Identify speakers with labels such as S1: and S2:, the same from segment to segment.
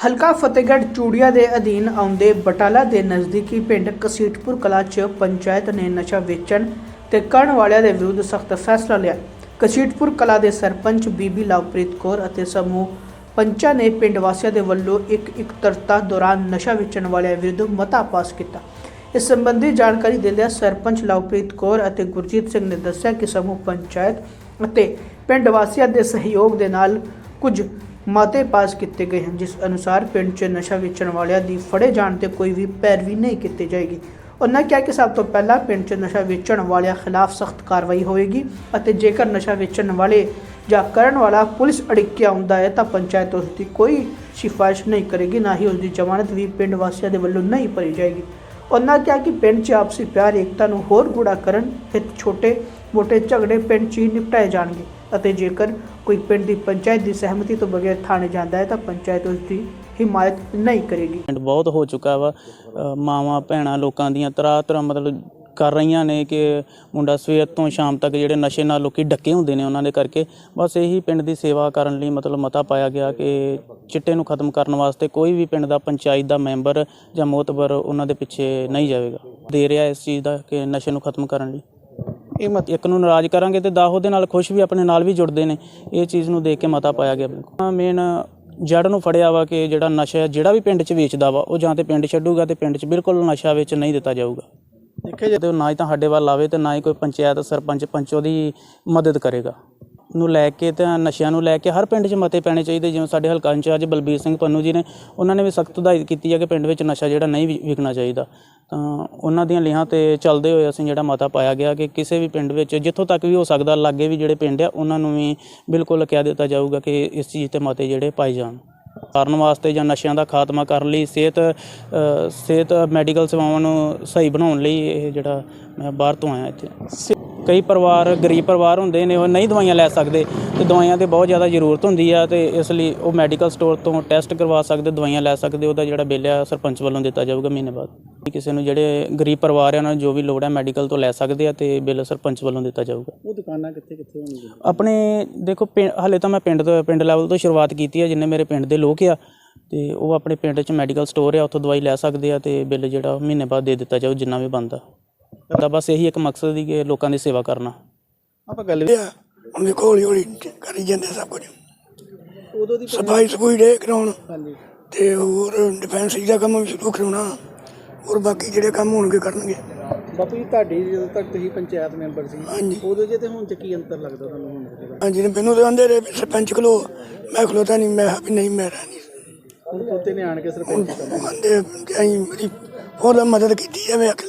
S1: ਹਲਕਾ ਫਤਿਹਗੜ੍ਹ ਚੂੜੀਆ ਦੇ ਅਧੀਨ ਆਉਂਦੇ ਬਟਾਲਾ ਦੇ ਨਜ਼ਦੀਕੀ ਪਿੰਡ ਕਸੀਟਪੁਰ ਕਲਾ 'ਚ ਪੰਚਾਇਤ ਨੇ ਨਸ਼ਾ ਵੇਚਣ ਤੇ ਕਰਨ ਵਾਲਿਆਂ ਦੇ ਵਿਰੁੱਧ ਸਖਤ ਫੈਸਲਾ ਲਿਆ। ਕਸੀਟਪੁਰ ਕਲਾ ਦੇ ਸਰਪੰਚ ਬੀਬੀ ਲਵਪ੍ਰੀਤ ਕੌਰ ਅਤੇ ਸਮੂਹ ਪੰਚਾਂ ਨੇ ਪਿੰਡ ਵਾਸੀਆਂ ਦੇ ਵੱਲੋਂ ਇੱਕ ਇਕੱਤਰਤਾ ਦੌਰਾਨ ਨਸ਼ਾ ਵੇਚਣ ਵਾਲਿਆਂ ਵਿਰੁੱਧ ਮਤਾ ਪਾਸ ਕੀਤਾ। ਇਸ ਸੰਬੰਧੀ ਜਾਣਕਾਰੀ ਦਿੰਦਿਆਂ ਸਰਪੰਚ ਲਵਪ੍ਰੀਤ ਕੌਰ ਅਤੇ ਗੁਰਜੀਤ ਸਿੰਘ ਨੇ ਦੱਸਿਆ ਕਿ ਸਮੂਹ ਪੰਚਾਇਤ ਅਤੇ ਪਿੰਡ ਵਾਸੀਆਂ ਦੇ ਸਹਿਯੋਗ ਦੇ ਨਾਲ ਕੁਝ ਮਤੇ ਪਾਸ ਕੀਤੇ ਗਏ ਹਨ, ਜਿਸ ਅਨੁਸਾਰ ਪਿੰਡ 'ਚ ਨਸ਼ਾ ਵੇਚਣ ਵਾਲਿਆਂ ਦੀ ਫੜੇ ਜਾਣ ਤੇ ਕੋਈ ਵੀ ਪੈਰਵੀ ਨਹੀਂ ਕੀਤੀ ਜਾਏਗੀ। ਉਹਨਾਂ ਕਿਹਾ ਕਿ ਸਭ ਤੋਂ ਪਹਿਲਾਂ ਪਿੰਡ 'ਚ ਨਸ਼ਾ ਵੇਚਣ ਵਾਲਿਆਂ ਖਿਲਾਫ ਸਖਤ ਕਾਰਵਾਈ ਹੋਵੇਗੀ ਅਤੇ ਜੇਕਰ ਨਸ਼ਾ ਵੇਚਣ ਵਾਲੇ ਜਾਂ ਕਰਨ ਵਾਲਾ ਪੁਲਿਸ ਅੜਿੱਕੇ ਆਉਂਦਾ ਹੈ ਤਾਂ ਪੰਚਾਇਤ ਉਸ ਦੀ ਕੋਈ ਸਿਫਾਰਿਸ਼ ਨਹੀਂ ਕਰੇਗੀ, ਨਾ ਹੀ ਉਸ ਦੀ ਜ਼ਮਾਨਤ ਵੀ ਪਿੰਡ ਵਾਸੀਆਂ ਦੇ ਵੱਲੋਂ ਨਹੀਂ ਭਰੀ ਜਾਏਗੀ। ਉਹਨਾਂ ਕਿਹਾ ਕਿ ਪਿੰਡ 'ਚ ਆਪਸੀ ਪਿਆਰ, ਏਕਤਾ ਨੂੰ ਹੋਰ ਗੂੜਾ ਕਰਨ ਹਿੱਤ ਛੋਟੇ ਮੋਟੇ ਝਗੜੇ ਪਿੰਡ 'ਚ ਹੀ ਨਿਪਟਾਏ ਜਾਣਗੇ ਅਤੇ ਜੇਕਰ ਕੋਈ ਪਿੰਡ ਦੀ ਪੰਚਾਇਤ ਦੀ ਸਹਿਮਤੀ ਤੋਂ ਬਗੈਰ ਥਾਣੇ ਜਾਂਦਾ ਹੈ ਤਾਂ ਪੰਚਾਇਤ ਉਸ ਦੀ ਹਿਮਾਇਤ ਨਹੀਂ ਕਰੇਗੀ।
S2: ਪਿੰਡ ਬਹੁਤ ਹੋ ਚੁੱਕਾ ਵਾ। ਮਾਵਾਂ, ਭੈਣਾਂ ਲੋਕਾਂ ਦੀਆਂ ਤਰਾ ਤਰਾ ਮਤਲਬ ਕਰ ਰਹੀਆਂ ਨੇ ਕਿ ਮੁੰਡਾ ਸਵੇਰ ਤੋਂ ਸ਼ਾਮ ਤੱਕ ਜਿਹੜੇ ਨਸ਼ੇ ਨਾਲ ਲੋਕੀ ਡੱਕੇ ਹੁੰਦੇ ਨੇ ਉਹਨਾਂ ਦੇ ਕਰਕੇ ਬਸ ਇਹੀ ਪਿੰਡ ਦੀ ਸੇਵਾ ਕਰਨ ਲਈ ਮਤਲਬ ਮਤਾ ਪਾਇਆ ਗਿਆ ਕਿ ਚਿੱਟੇ ਨੂੰ ਖਤਮ ਕਰਨ ਵਾਸਤੇ ਕੋਈ ਵੀ ਪਿੰਡ ਦਾ ਪੰਚਾਇਤ ਦਾ ਮੈਂਬਰ ਜਾਂ ਮੋਤਬਰ ਉਹਨਾਂ ਦੇ ਪਿੱਛੇ ਨਹੀਂ ਜਾਵੇਗਾ। ਦੇ ਰਿਹਾ ਇਸ ਚੀਜ਼ ਦਾ ਕਿ ਨਸ਼ੇ ਨੂੰ ਖਤਮ ਕਰਨ ਲਈ। ਇਹ ਮਤ ਇੱਕ ਨੂੰ ਨਾਰਾਜ਼ ਕਰਾਂਗੇ ਤੇ 10 ਉਹਦੇ ਨਾਲ ਖੁਸ਼ ਵੀ ਆਪਣੇ ਨਾਲ ਵੀ ਜੁੜਦੇ ਨੇ। ਇਹ ਚੀਜ਼ ਨੂੰ ਦੇਖ ਕੇ ਮਤਾ ਪਾਇਆ ਗਿਆ ਬਿਲਕੁਲ। ਮੇਨ ਜੜ ਨੂੰ ਫੜਿਆ ਵਾ ਕਿ ਜਿਹੜਾ ਨਸ਼ਾ ਜਿਹੜਾ ਵੀ ਪਿੰਡ 'ਚ ਵੇਚਦਾ ਵਾ ਉਹ ਜਾਂ ਤੇ ਪਿੰਡ ਛੱਡੂਗਾ ਤੇ ਪਿੰਡ 'ਚ ਬਿਲਕੁਲ ਨਸ਼ਾ ਵਿੱਚ ਨਹੀਂ ਦਿੱਤਾ ਜਾਊਗਾ। ਦੇਖਿਆ ਜੇ ਨਾ ਹੀ ਤਾਂ ਸਾਡੇ ਵੱਲ ਆਵੇ ਤੇ ਨਾ ਹੀ ਕੋਈ ਪੰਚਾਇਤ ਸਰਪੰਚ ਪੰਚ ਉਹਦੀ ਮਦਦ ਕਰੇਗਾ। ਨੂੰ ਲੈ ਕੇ ਤੇ ਨਸ਼ਿਆਂ ਨੂੰ ਲੈ ਕੇ ਹਰ ਪਿੰਡ 'ਚ ਮਤੇ ਪੈਣੇ ਚਾਹੀਦੇ। ਜਿਵੇਂ ਸਾਡੇ ਹਲਕਾ ਇੰਚਾਰਜ ਬਲਬੀਰ ਸਿੰਘ ਪੰਨੂ ਜੀ ਨੇ, ਉਹਨਾਂ ਨੇ ਵੀ ਸਖਤ ਹਦਾਇਤ ਕੀਤੀ ਹੈ ਕਿ ਪਿੰਡ ਵਿੱਚ ਨਸ਼ਾ ਜਿਹੜਾ ਨਹੀਂ ਵਿ- ਵਿਕਣਾ ਚਾਹੀਦਾ। ਤਾਂ ਉਹਨਾਂ ਦੀਆਂ ਲਿਹਾਂ ਤੇ ਚੱਲਦੇ ਹੋਏ ਅਸੀਂ ਜਿਹੜਾ ਮਤਾ ਪਾਇਆ ਗਿਆ ਕਿ ਕਿਸੇ ਵੀ ਪਿੰਡ ਵਿੱਚ ਜਿੱਥੋਂ ਤੱਕ ਵੀ ਹੋ ਸਕਦਾ ਲਾਗੇ ਵੀ ਜਿਹੜੇ ਪਿੰਡ ਆ, ਉਹਨਾਂ ਨੂੰ ਵੀ ਬਿਲਕੁਲ ਕਹਿ ਦਿੱਤਾ ਜਾਊਗਾ ਕਿ ਇਸ ਚੀਜ਼ ਤੇ ਮਤੇ ਜਿਹੜੇ ਪਾਏ ਜਾਣ। ਕਰਨ ਵਾਸਤੇ ਜਾਂ ਨਸ਼ਿਆਂ ਦਾ ਖਾਤਮਾ ਕਰਨ ਲਈ, ਸਿਹਤ ਸਿਹਤ, ਮੈਡੀਕਲ ਸੇਵਾਵਾਂ ਨੂੰ ਸਹੀ ਬਣਾਉਣ ਲਈ ਇਹ ਜਿਹੜਾ ਮੈਂ ਬਾਹਰ ਤੋਂ ਆਇਆ ਇੱਥੇ। ਸ- ਕਈ ਪਰਿਵਾਰ ਗਰੀਬ ਪਰਿਵਾਰ ਹੁੰਦੇ ਨੇ ਉਹ ਨਹੀਂ ਦਵਾਈਆਂ ਲੈ ਸਕਦੇ ਤੇ ਦਵਾਈਆਂ ਦੀ ਬਹੁਤ ਜ਼ਿਆਦਾ ਜ਼ਰੂਰਤ ਹੁੰਦੀ ਆ ਤੇ ਇਸ ਲਈ ਉਹ ਮੈਡੀਕਲ ਸਟੋਰ ਤੋਂ ਟੈਸਟ ਕਰਵਾ ਸਕਦੇ ਦਵਾਈਆਂ ਲੈ ਸਕਦੇ ਉਹਦਾ ਜਿਹੜਾ ਬਿੱਲ ਆ ਸਰਪੰਚ ਵੱਲੋਂ ਦਿੱਤਾ ਜਾਊਗਾ ਮਹੀਨੇ ਬਾਅਦ। ਕਿਸੇ ਨੂੰ ਜਿਹੜੇ ਗਰੀਬ ਪਰਿਵਾਰ ਆ ਉਹਨਾਂ ਨੂੰ ਜੋ ਵੀ ਲੋੜ ਹੈ ਮੈਡੀਕਲ ਤੋਂ ਲੈ ਸਕਦੇ ਆ ਤੇ ਬਿੱਲ ਸਰਪੰਚ ਵੱਲੋਂ ਦਿੱਤਾ ਜਾਊਗਾ।
S3: ਉਹ ਦੁਕਾਨਾਂ ਕਿੱਥੇ ਕਿੱਥੇ ਹੋਣਗੀਆਂ?
S2: ਆਪਣੇ ਦੇਖੋ ਹਾਲੇ ਤਾਂ ਮੈਂ ਪਿੰਡ ਤੋਂ ਪਿੰਡ ਲੈਵਲ ਤੋਂ ਸ਼ੁਰੂਆਤ ਕੀਤੀ ਹੈ ਜਿੰਨੇ ਮੇਰੇ ਪਿੰਡ ਦੇ ਲੋਕ ਆ ਤੇ ਉਹ ਆਪਣੇ ਪਿੰਡ 'ਚ ਮੈਡੀਕਲ ਸਟੋਰ ਆ ਉੱਥੋਂ ਦਵਾਈ ਲੈ ਸਕਦੇ ਆ ਤੇ ਬਿੱਲ ਜਿਹੜਾ ਮਹੀਨੇ ਬਾਅਦ ਦੇ ਦਿੱਤਾ ਜਾਊ ਜਿੰਨਾ ਵੀ ਬਣਦਾ। ਤਾਂ ਬਸ ਇਹੀ ਇੱਕ ਮਕਸਦ ਹੀ ਕਿ ਲੋਕਾਂ ਦੀ ਸੇਵਾ ਕਰਨਾ।
S3: ਆਪਾਂ ਗੱਲ
S4: ਆ ਹੁਣ ਵੇਖੋ ਹੌਲੀ ਹੌਲੀ ਕਰੀ ਜਾਂਦੇ ਸਭ ਕੁਝ।
S3: ਉਦੋਂ ਦੀ
S4: ਸਫ਼ਾਈ ਸਫੂਈ ਦੇ ਕਰਾਉਣ।
S3: ਹਾਂਜੀ।
S4: ਤੇ ਹੋਰ ਡਿਫੈਂਸ ਦਾ ਕੰਮ ਵੀ ਸ਼ੁਰੂ ਕਰਾਉਣਾ। ਹੋਰ ਬਾਕੀ ਜਿਹੜੇ ਕੰਮ ਹੋਣਗੇ ਕਰਨਗੇ।
S3: ਬਾਪੂ ਜੀ ਤੁਹਾਡੀ ਜਦੋਂ ਤੱਕ ਤੁਸੀਂ ਪੰਚਾਇਤ ਮੈਂਬਰ ਸੀ
S4: ਹਾਂਜੀ।
S3: ਉਦੋਂ ਜੇ ਤੇ ਹੁਣ ਚ ਕੀ ਅੰਤਰ ਲੱਗਦਾ ਤੁਹਾਨੂੰ ਹੁਣ?
S4: ਹਾਂਜੀ ਨੇ ਮੈਨੂੰ ਤਾਂ ਆਂਦੇ ਰਹੇ ਵੀ ਸਰਪੰਚ ਖਲੋ। ਮੈਂ ਖਲੋਤਾ ਨਹੀਂ ਮੈਂ ਵੀ ਨਹੀਂ ਮੈਂ ਰਹਿਣੀ
S3: ਹੁਣ ਪੋਤੇ ਨੇ ਆਣ ਕੇ ਸਰਪੰਚ ਕਰਨਾ
S4: ਆਂਦੇ ਕਿ ਅਸੀਂ ਮੇਰੀ ਹੋਰ ਮਦਦ ਕੀਤੀ ਐਵੇਂ ਅਕਲ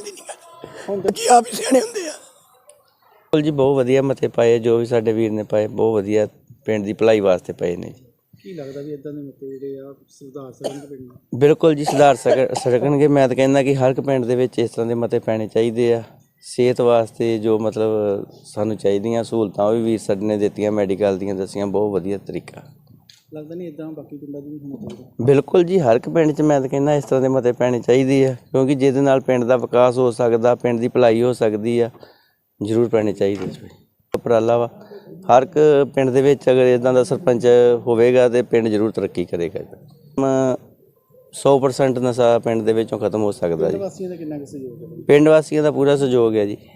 S4: ਜੀ ਆਪ ਹੀ ਸਿਆਣੇ ਹੁੰਦੇ ਆ।
S5: ਬਿਲਕੁਲ ਜੀ ਬਹੁਤ ਵਧੀਆ ਮਤੇ ਪਾਏ ਜੋ ਵੀ ਸਾਡੇ ਵੀਰ ਨੇ ਪਾਏ ਬਹੁਤ ਵਧੀਆ ਪਿੰਡ ਦੀ ਭਲਾਈ ਵਾਸਤੇ ਪਏ ਨੇ ਜੀ।
S3: ਕੀ ਲੱਗਦਾ ਵੀ ਇਦਾਂ ਦੇ ਮਤੇ ਜਿਹੜੇ ਆ ਸੁਧਾਰ ਸਕਣਗੇ ਪਿੰਡ
S5: ਬਿਲਕੁਲ ਜੀ ਸੁਧਾਰ ਸਕ- ਸਕਣਗੇ। ਮੈਂ ਤਾਂ ਕਹਿੰਦਾ ਕਿ ਹਰ ਇੱਕ ਪਿੰਡ ਦੇ ਵਿੱਚ ਇਸ ਤਰ੍ਹਾਂ ਦੇ ਮਤੇ ਪੈਣੇ ਚਾਹੀਦੇ ਆ। ਸਿਹਤ ਵਾਸਤੇ ਜੋ ਮਤਲਬ ਸਾਨੂੰ ਚਾਹੀਦੀਆਂ ਸਹੂਲਤਾਂ ਉਹ ਵੀ ਵੀਰ ਸਾਡੇ ਨੇ ਦਿੱਤੀਆਂ ਮੈਡੀਕਲ ਦੀਆਂ ਦੱਸੀਆਂ ਬਹੁਤ ਵਧੀਆ ਤਰੀਕਾ।
S3: ਲੱਗਦਾ ਨਹੀਂ ਇਦਾਂ ਬਾਕੀ ਪਿੰਡਾਂ 'ਚ ਵੀ ਹੋਣਾ ਚਾਹੀਦਾ।
S5: ਬਿਲਕੁਲ ਜੀ ਹਰ ਇੱਕ ਪਿੰਡ 'ਚ ਮੈਂ ਤਾਂ ਕਹਿੰਦਾ ਇਸ ਤਰ੍ਹਾਂ ਦੇ ਮਤੇ ਪੈਣੇ ਚਾਹੀਦੇ ਆ ਕਿਉਂਕਿ ਜਿਹਦੇ ਨਾਲ ਪਿੰਡ ਦਾ ਵਿਕਾਸ ਹੋ ਸਕਦਾ ਪਿੰਡ ਦੀ ਭਲਾਈ ਹੋ ਸਕਦੀ ਆ ਜ਼ਰੂਰ ਪੈਣੇ ਚਾਹੀਦੇ ਜੀ ਉਪਰਾਲਾ ਵਾ। ਹਰ ਇੱਕ ਪਿੰਡ ਦੇ ਵਿੱਚ ਅਗਰ ਇਦਾਂ ਦਾ ਸਰਪੰਚ ਹੋਵੇਗਾ ਤੇ ਪਿੰਡ ਜ਼ਰੂਰ ਤਰੱਕੀ ਕਰੇਗਾ। ਜੀ ਮ- 100% ਨਸ਼ਾ ਪਿੰਡ ਦੇ ਵਿੱਚੋਂ ਖਤਮ ਹੋ ਸਕਦਾ ਜੀ।
S3: ਵਾਸੀਆਂ ਦਾ ਕਿੰਨਾ ਕੁ ਸਹਿਯੋਗ ਹੈ?
S5: ਪਿੰਡ ਵਾਸੀਆਂ ਦਾ ਪੂਰਾ ਸਹਿਯੋਗ ਹੈ ਜੀ।